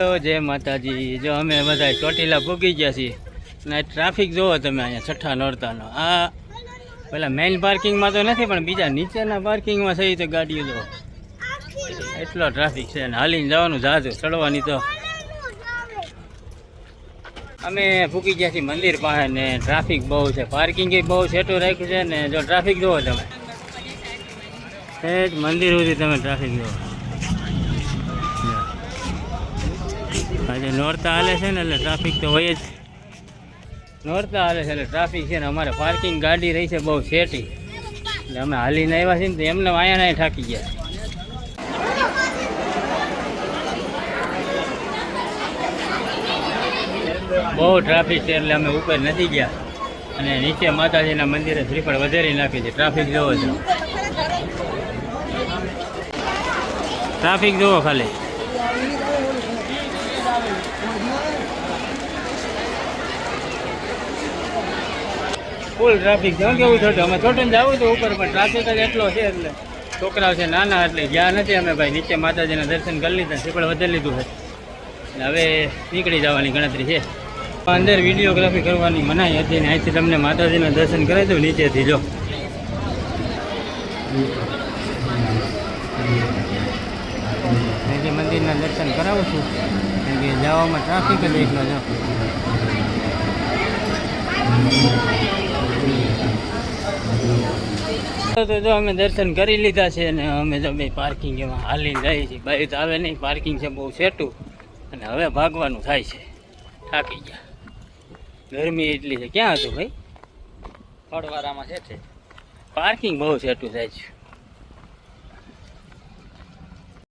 જય માતાજી. જો અમે બધા ચોટીલા ભૂગી ગયા છીએ. અને ટ્રાફિક જોવો તમે અહીંયા છઠ્ઠા નોરતાનો. આ પેલા મેઇન પાર્કિંગમાં તો નથી, પણ બીજા નીચેના પાર્કિંગમાં થઈ તો ગાડીઓ જો એટલો ટ્રાફિક છે અને હાલીને જવાનું જાજો, ચડવાની તો. અમે ભૂકી ગયા છીએ મંદિર પાસે ને ટ્રાફિક બહુ છે. પાર્કિંગ બહુ છેટું રાખ્યું છે ને જો ટ્રાફિક જોવો તમે. એ જ મંદિર સુધી તમે ટ્રાફિક જોવો. આજે નોરતા હાલે છે ને એટલે ટ્રાફિક તો હોય જ. નોરતા હાલે છે એટલે ટ્રાફિક છે ને અમારે પાર્કિંગ ગાડી રહી છે બહુ સેટી એટલે અમે હાલીને આવ્યા છીએ ને તો એમને અહીંયા નહીં થાકી ગયા. બહુ ટ્રાફિક છે એટલે અમે ઉપર નથી ગયા. અને નીચે માતાજીના મંદિરે શ્રીફળ વધારી નાખી છે. ટ્રાફિક જોવો છો. ટ્રાફિક જોવો ખાલી. ફૂલ ટ્રાફિક છે. કેવું થયું અમે છોટીને જવું હતું ઉપર, પણ ટ્રાફિક જ એટલો છે એટલે છોકરાઓ છે નાના, એટલે ગયા નથી અમે ભાઈ. નીચે માતાજીના દર્શન કરી લીધા શ્રીફળ વધારી લીધું છે. એટલે હવે નીકળી જવાની ગણતરી છે. અંદર વિડીયોગ્રાફી કરવાની મનાઈ હતી ને અહીંથી તમને માતાજીના દર્શન કરાવી દઉં નીચેથી, જો. અહીંથી મંદિરના દર્શન કરાવું છું. કેમ કે જવામાં ટ્રાફિક જ એટલો જો તો જો અમે દર્શન કરી લીધા છે અને અમે જો બે પાર્કિંગ એમાં હાલીને જઈએ છીએ તો આવે નહીં પાર્કિંગ છે બહુ સેટું. અને હવે ભાગવાનું થાય છે. થાકી ગયા. ગરમી એટલી છે. ક્યાં હતું ભાઈ? ફળવારામાં છે તે. પાર્કિંગ બહુ સેટું થાય છે.